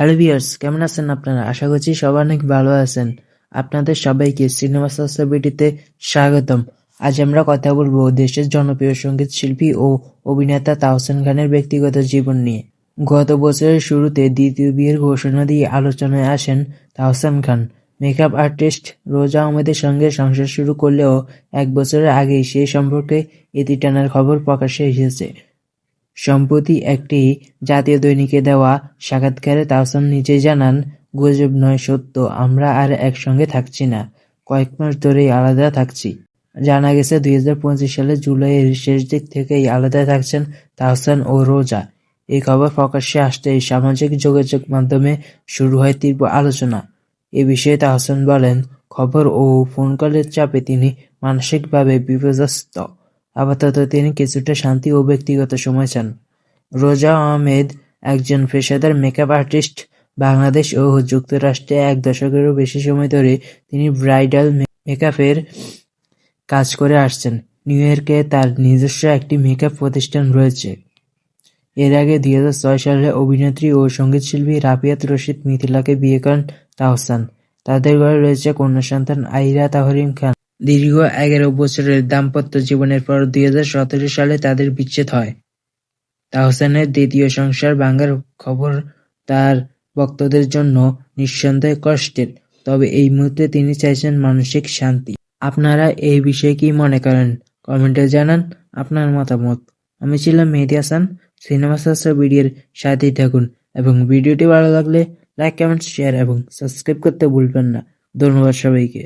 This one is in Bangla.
হ্যালো ভিউয়ার্স, কেমন আছেন আপনারা? আশা করছি সবাই অনেক ভালো আছেন। আপনাদের সবাইকে সিনেমা সাস্টাবিলিটিতে স্বাগতম। আজ আমরা কথা বলব দেশের জনপ্রিয় সংগীত শিল্পী ও অভিনেতা তাহসান খানের ব্যক্তিগত জীবন নিয়ে। গত বছরের শুরুতে দ্বিতীয় বিয়ের ঘোষণা দিয়ে আলোচনায় আসেন তাহসান খান। মেকআপ আর্টিস্ট রোজা আহমেদের সঙ্গে সংসার শুরু করলেও এক বছরের আগেই সেই সম্পর্কে এটি টানার খবর প্রকাশ্যে এসেছে। সম্প্রতি একটি জাতীয় দৈনিকে দেওয়া সাক্ষাৎকারে তাহসান নিজেই জানান, গুজব নয় সত্য, আমরা আর একসঙ্গে থাকছি না, কয়েক মাস ধরেই আলাদা থাকছি। জানা গেছে দু হাজার পঁচিশ সালের জুলাইয়ের শেষ দিক থেকেই আলাদা থাকছেন তাহসান ও রোজা। এই খবর প্রকাশ্যে আসতেই সামাজিক যোগাযোগ মাধ্যমে শুরু হয় তীব্র আলোচনা। এ বিষয়ে তাহসান বলেন, খবর ও ফোন কলের চাপে তিনি মানসিকভাবে বিপর্যস্ত। আপাতত তিনি কিছুটা শান্তি ও ব্যক্তিগত সময় চান। রোজা আহমেদ একজন পেশাদার মেকআপ আর্টিস্ট। বাংলাদেশ ও যুক্তরাষ্ট্রে এক দশকেরও বেশি সময় ধরে তিনি ব্রাইডাল মেকআপের কাজ করে আসছেন। নিউ ইয়র্কে তার নিজস্ব একটি মেকআপ প্রতিষ্ঠান রয়েছে। এর আগে দুই হাজার ছয় সালে অভিনেত্রী ও সঙ্গীতশিল্পী রাফিয়াত রশিদ মিথিলাকে বিয়ে করেন তাহসান। তাদের ঘরে রয়েছে কন্যা সন্তান আইরা তাহরিম খান। দীর্ঘ এগারো বছরের দাম্পত্য জীবনের পর দুই হাজার সতেরো সালে তাদের বিচ্ছেদ হয়। তাহসানের দ্বিতীয় সংসার ভাঙার খবর তার ভক্তদের জন্য নিঃসন্দেহে কষ্টের, তবে এই মুহূর্তে তিনি চাইছেন মানসিক শান্তি। আপনারা এই বিষয়ে কি মনে করেন কমেন্টে জানান আপনার মতামত। আমি ছিলাম মেহেদি হাসান সিনেমা শাস্ত্র ভিডিওর সাথেই থাকুন এবং ভিডিওটি ভালো লাগলে লাইক কমেন্ট শেয়ার এবং সাবস্ক্রাইব করতে ভুলবেন না ধন্যবাদ সবাইকে